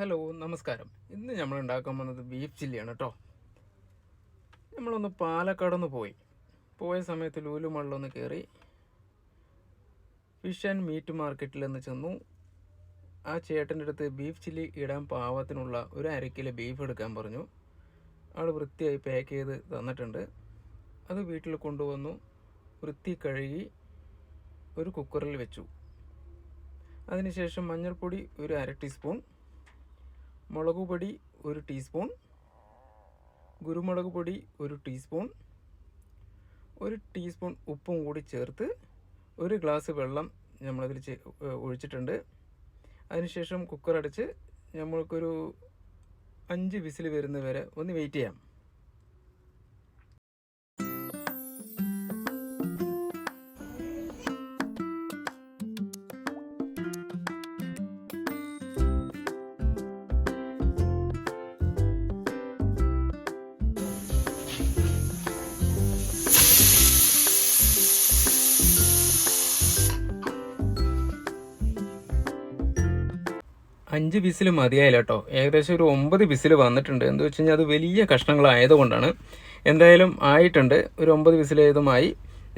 Hello നമസ്കാരം. ഇന്ന് നമ്മൾ ഉണ്ടാക്കാൻ വന്നത് ബീഫ് ചില്ലിയാണ് കേട്ടോ നമ്മളൊന്ന് പാലക്കാടൊന്ന് പോയി. പോയ സമയത്ത് ലൂലു മള്ളൊന്ന് കയറി ഫിഷ് ആൻഡ് മീറ്റ് മാർക്കറ്റിൽ നിന്ന് ചെന്നു. ആ ചേട്ടന്റെ അടുത്ത് ബീഫ് ചില്ലി ഇടാൻ പാവത്തിനുള്ള ഒരു അര കിലോ ബീഫ് എടുക്കാൻ പറഞ്ഞു. ആൾ വൃത്തിയായി പാക്ക് ചെയ്ത് തന്നിട്ടുണ്ട്. അത് വീട്ടിൽ കൊണ്ടുവന്നു. വൃത്തി കഴുകി ഒരു കുക്കറിൽ വെച്ചു. അതിനുശേഷം മഞ്ഞൾപ്പൊടി ഒരു അര ടീസ്പൂൺ മുളക് പൊടി ഒരു ടീസ്പൂൺ കുരുമുളക് പൊടി ഒരു ടീസ്പൂൺ ഒരു ടീസ്പൂൺ ഉപ്പും കൂടി ചേർത്ത് ഒരു ഗ്ലാസ് വെള്ളം നമ്മളതിൽ ഒഴിച്ചിട്ടുണ്ട്. അതിനുശേഷം കുക്കർ അടച്ച് നമ്മൾക്കൊരു അഞ്ച് വിസിൽ വരുന്നത് വരെ ഒന്ന് വെയിറ്റ് ചെയ്യാം. അഞ്ച് വിസിൽ മതിയായില്ല കേട്ടോ ഏകദേശം ഒരു ഒമ്പത് വിസിൽ വന്നിട്ടുണ്ട്. എന്ന് വെച്ച് കഴിഞ്ഞാൽ അത് വലിയ കഷ്ണങ്ങളായതുകൊണ്ടാണ്. എന്തായാലും ആയിട്ടുണ്ട്. ഒരു ഒമ്പത് വിസിലേതുമായി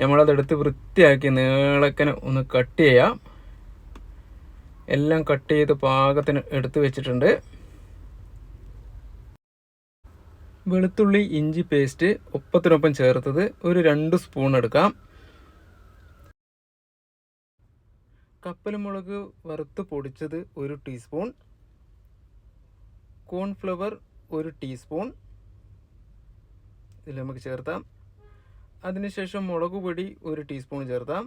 നമ്മളതെടുത്ത് വൃത്തിയാക്കി നീളക്കന് ഒന്ന് കട്ട് ചെയ്യാം. എല്ലാം കട്ട് ചെയ്ത് പാകത്തിന് എടുത്തു വെച്ചിട്ടുണ്ട്. വെളുത്തുള്ളി ഇഞ്ചി പേസ്റ്റ് ഒപ്പത്തിനൊപ്പം ചേർത്തത് ഒരു രണ്ട് സ്പൂൺ എടുക്കാം. കപ്പൽമുളക് വറുത്ത് പൊടിച്ചത് ഒരു ടീസ്പൂൺ. കോൺഫ്ലവർ ഒരു ടീസ്പൂൺ. ഇതിൽ നമുക്ക് ചേർത്താം. അതിനുശേഷം മുളക് പൊടി ഒരു ടീസ്പൂൺ ചേർത്താം.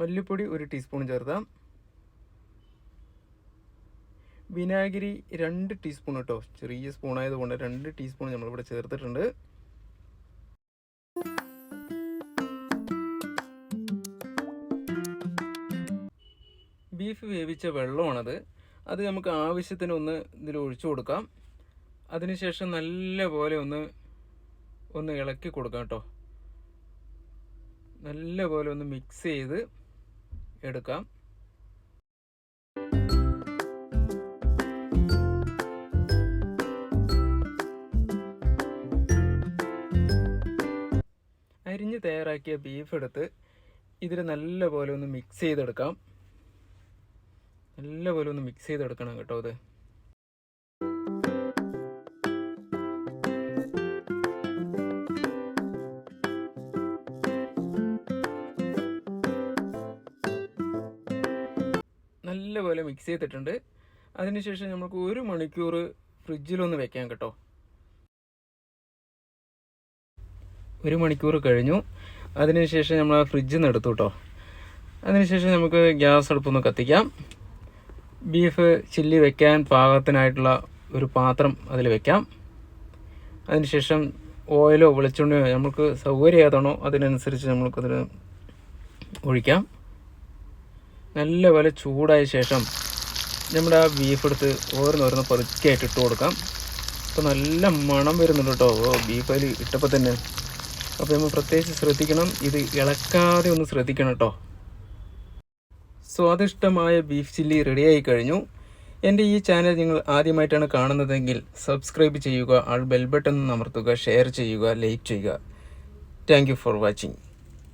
മല്ലിപ്പൊടി ഒരു ടീസ്പൂൺ ചേർത്താം. വിനാഗിരി രണ്ട് ടീസ്പൂൺ കേട്ടോ ചെറിയ സ്പൂൺ ആയതുകൊണ്ട് രണ്ട് ടീസ്പൂൺ നമ്മളിവിടെ ചേർത്തിട്ടുണ്ട്. ബീഫ് വേവിച്ച വെള്ളമാണത്. അത് നമുക്ക് ആവശ്യത്തിന് ഒന്ന് ഇതിൽ ഒഴിച്ചു കൊടുക്കാം. അതിനുശേഷം നല്ല പോലെ ഒന്ന് ഒന്ന് ഇളക്കി കൊടുക്കാം കേട്ടോ. നല്ല പോലെ ഒന്ന് മിക്സ് ചെയ്ത് എടുക്കാം. അരിഞ്ഞ് തയ്യാറാക്കിയ ബീഫ് എടുത്ത് ഇതിൽ നല്ല പോലെ ഒന്ന് മിക്സ് ചെയ്തെടുക്കാം. നല്ല പോലെ ഒന്ന് മിക്സ് ചെയ്തെടുക്കണം കേട്ടോ അത്. നല്ല പോലെ മിക്സ് ചെയ്തിട്ടുണ്ട്. അതിനുശേഷം നമുക്ക് ഒരു മണിക്കൂർ ഫ്രിഡ്ജിലൊന്ന് വെക്കാം കേട്ടോ. ഒരു മണിക്കൂർ കഴിഞ്ഞു. അതിനുശേഷം നമ്മൾ ആ ഫ്രിഡ്ജിൽ നിന്ന് എടുത്തു കേട്ടോ. അതിനുശേഷം നമുക്ക് ഗ്യാസ് അടുപ്പൊന്ന് കത്തിക്കാം. ബീഫ് ചില്ലി വെക്കാൻ പാകത്തിനായിട്ടുള്ള ഒരു പാത്രം അതിൽ വെക്കാം. അതിനുശേഷം ഓയിലോ വെളിച്ചെണ്ണയോ നമുക്ക് സൗകര്യം ഏതാണോ അതിനനുസരിച്ച് നമുക്കതിൽ ഒഴിക്കാം. നല്ല പോലെ ചൂടായ ശേഷം നമ്മുടെ ആ ബീഫ് എടുത്ത് ഓരോന്നോരോന്ന് പതുക്കെയായിട്ട് ഇട്ട് കൊടുക്കാം. അപ്പോൾ നല്ല മണം വരുന്നുണ്ട് കേട്ടോ. ഓ ബീഫ് അതിൽ ഇട്ടപ്പോൾ തന്നെ. അപ്പോൾ നമ്മൾ പ്രത്യേകിച്ച് ശ്രദ്ധിക്കണം. ഇത് ഇളക്കാതെ ഒന്ന് ശ്രദ്ധിക്കണം കേട്ടോ. സ്വാദിഷ്ടമായ ബീഫ് ചില്ലി റെഡിയായി കഴിഞ്ഞു. എന്റെ ഈ ചാനൽ നിങ്ങൾ ആദ്യമായിട്ടാണ് കാണുന്നതെങ്കിൽ സബ്സ്ക്രൈബ് ചെയ്യുക ആൾ ബെൽ ബട്ടൺ അമർത്തുക ഷെയർ ചെയ്യുക ലൈക്ക് ചെയ്യുക. Thank for watching